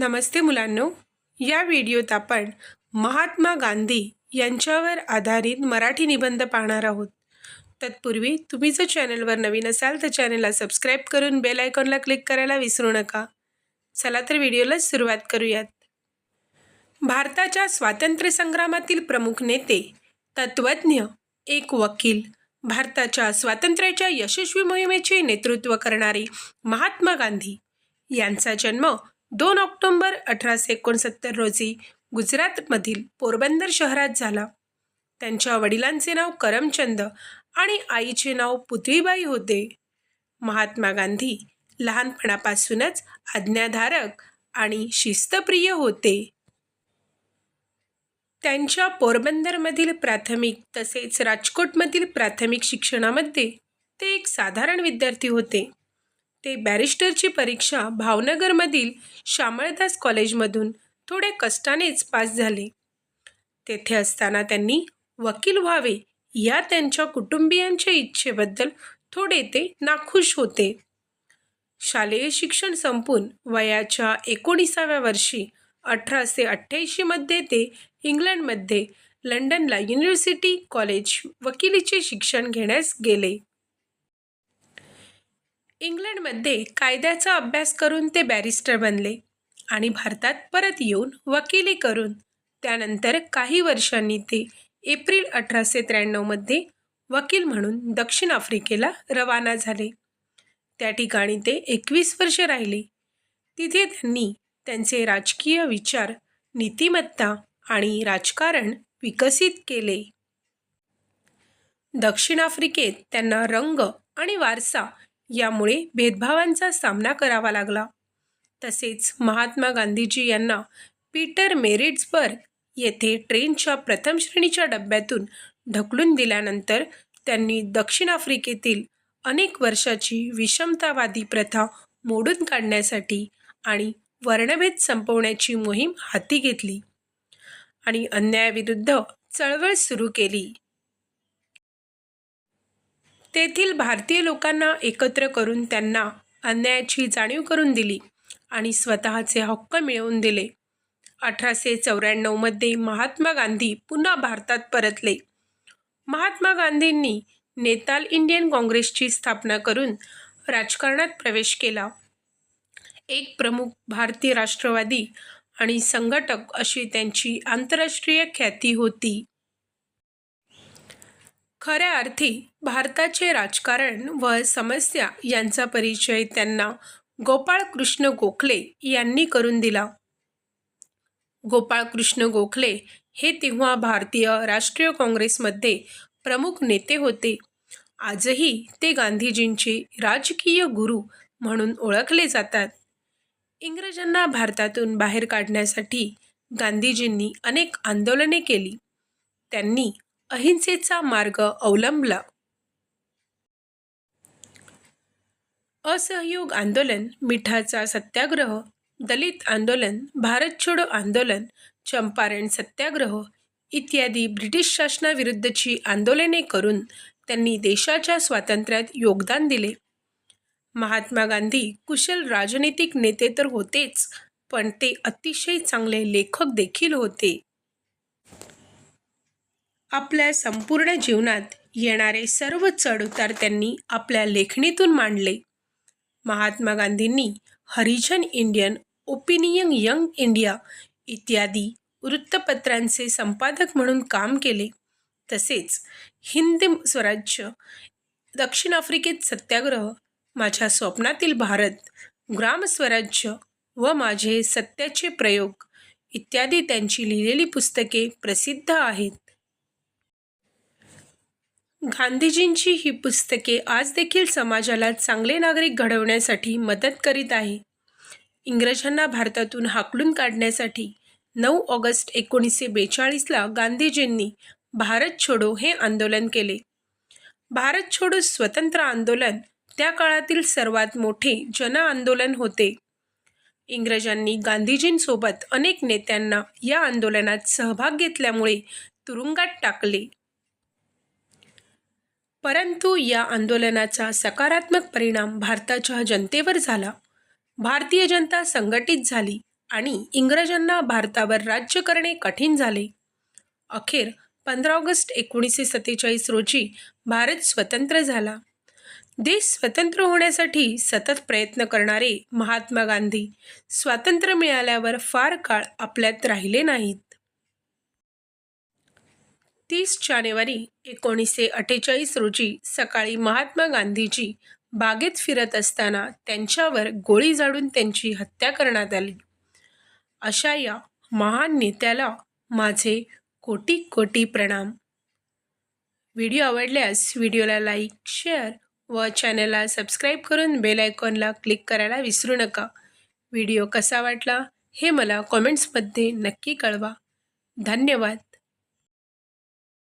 नमस्ते मुलांनो. या व्हिडिओत आपण महात्मा गांधी यांच्यावर आधारित मराठी निबंध पाहणार आहोत. तत्पूर्वी तुम्ही जर चॅनलवर नवीन असाल तर चॅनलला सबस्क्राईब करून बेल आयकॉनला क्लिक करायला विसरू नका. चला तर व्हिडिओला सुरुवात करूयात. भारताच्या स्वातंत्र्य संग्रामातील प्रमुख नेते तत्त्वज्ञ एक वकील भारताच्या स्वातंत्र्याच्या यशस्वी मोहिमेचे नेतृत्व करणारे महात्मा गांधी यांचा जन्म दोन ऑक्टोंबर अठराशे एकोणसत्तर रोजी गुजरातमधील पोरबंदर शहरात झाला. त्यांच्या वडिलांचे नाव करमचंद आणि आईचे नाव पुतळीबाई होते. महात्मा गांधी लहानपणापासूनच आज्ञाधारक आणि शिस्तप्रिय होते. त्यांच्या पोरबंदरमधील प्राथमिक तसेच राजकोटमधील प्राथमिक शिक्षणामध्ये ते एक साधारण विद्यार्थी होते. ते बॅरिस्टरची परीक्षा भावनगरमधील श्यामळदास कॉलेजमधून थोड्या कष्टानेच पास झाले. तेथे असताना त्यांनी वकील व्हावे या त्यांच्या कुटुंबियांच्या इच्छेबद्दल थोडे ते नाखुश होते. शालेय शिक्षण संपून वयाच्या एकोणीसाव्या वर्षी अठराशे अठ्ठ्याऐंशीमध्ये ते इंग्लंडमध्ये लंडनला युनिव्हर्सिटी कॉलेज वकिलीचे शिक्षण घेण्यास गेले. इंग्लंडमध्ये कायद्याचा अभ्यास करून ते बॅरिस्टर बनले आणि भारतात परत येऊन वकिली करून त्यानंतर काही वर्षांनी ते एप्रिल अठराशे त्र्याण्णवमध्ये वकील म्हणून दक्षिण आफ्रिकेला रवाना झाले. त्या ठिकाणी ते एकवीस वर्ष राहिले. तिथे त्यांनी त्यांचे राजकीय विचार नीतिमत्ता आणि राजकारण विकसित केले. दक्षिण आफ्रिकेत त्यांना रंग आणि वारसा यामुळे भेदभावांचा सामना करावा लागला. तसेच महात्मा गांधीजी यांना पीटर मेरिट्सबर्ग येथे ट्रेनच्या प्रथम श्रेणीच्या डब्यातून ढकलून दिल्यानंतर त्यांनी दक्षिण आफ्रिकेतील अनेक वर्षाची विषमतावादी प्रथा मोडून काढण्यासाठी आणि वर्णभेद संपवण्याची मोहीम हाती घेतली आणि अन्यायाविरुद्ध चळवळ सुरू केली. तेथील भारतीय लोकांना एकत्र करून त्यांना अन्यायाची जाणीव करून दिली आणि स्वतःचे हक्क मिळवून दिले. अठराशे चौऱ्याण्णवमध्ये महात्मा गांधी पुन्हा भारतात परतले. महात्मा गांधींनी नेताल इंडियन काँग्रेसची स्थापना करून राजकारणात प्रवेश केला. एक प्रमुख भारतीय राष्ट्रवादी आणि संघटक अशी त्यांची आंतरराष्ट्रीय ख्याती होती. खऱ्या अर्थी भारताचे राजकारण व समस्या यांचा परिचय त्यांना गोपाळकृष्ण गोखले यांनी करून दिला. गोपाळकृष्ण गोखले हे तेव्हा भारतीय राष्ट्रीय काँग्रेसमध्ये प्रमुख नेते होते. आजही ते गांधीजींचे राजकीय गुरु म्हणून ओळखले जातात. इंग्रजांना भारतातून बाहेर काढण्यासाठी गांधीजींनी अनेक आंदोलने केली. त्यांनी अहिंसेचा मार्ग अवलंबला. असहयोग आंदोलन मिठाचा सत्याग्रह दलित आंदोलन भारत छोडो आंदोलन चंपारण सत्याग्रह इत्यादी ब्रिटिश शासनाविरुद्धची आंदोलने करून त्यांनी देशाच्या स्वातंत्र्यात योगदान दिले. महात्मा गांधी कुशल राजनैतिक नेते तर होतेच पण ते अतिशय चांगले लेखक देखील होते. आपल्या संपूर्ण जीवनात येणारे सर्व चढउतार त्यांनी आपल्या लेखणीतून मांडले. महात्मा गांधींनी Harijan Indian Opinion Young India इत्यादी वृत्तपत्रांचे संपादक म्हणून काम केले. तसेच हिंद स्वराज्य दक्षिण आफ्रिकेत सत्याग्रह माझ्या स्वप्नातील भारत ग्रामस्वराज्य व माझे सत्याचे प्रयोग इत्यादी त्यांची लिहिलेली पुस्तके प्रसिद्ध आहेत. गांधीजींची ही पुस्तके आज देखील समाजाला चांगले नागरिक घडवण्यासाठी मदत करीत आहे. इंग्रजांना भारतातून हाकलून काढण्यासाठी नऊ ऑगस्ट एकोणीसशे बेचाळीसला गांधीजींनी भारत छोडो हे आंदोलन केले. भारत छोडो स्वतंत्र आंदोलन त्या काळातील सर्वात मोठे जन आंदोलन होते. इंग्रजांनी गांधीजींसोबत अनेक नेत्यांना या आंदोलनात सहभाग घेतल्यामुळे तुरुंगात टाकले. परंतु या आंदोलनाचा सकारात्मक परिणाम भारताच्या जनतेवर झाला. भारतीय जनता संघटित झाली आणि इंग्रजांना भारतावर राज्य करणे कठीण झाले. अखेर पंधरा ऑगस्ट एकोणीसशे सत्तेचाळीस रोजी भारत स्वतंत्र झाला. देश स्वतंत्र होण्यासाठी सतत प्रयत्न करणारे महात्मा गांधी स्वातंत्र्य मिळाल्यावर फार काळ आपल्यात राहिले नाहीत. तीस जानेवारी एकोणीसशे अठ्ठेचाळीस रोजी सकाळी महात्मा गांधीजी बागेत फिरत असताना त्यांच्यावर गोळी झाडून त्यांची हत्या करण्यात आली. अशा या महान नेत्याला माझे कोटी कोटी प्रणाम. व्हिडिओ आवडल्यास व्हिडिओला लाईक शेअर व चॅनलला सबस्क्राईब करून बेल आयकॉनला क्लिक करायला विसरू नका. व्हिडिओ कसा वाटला हे मला कॉमेंट्समध्ये नक्की कळवा. धन्यवाद.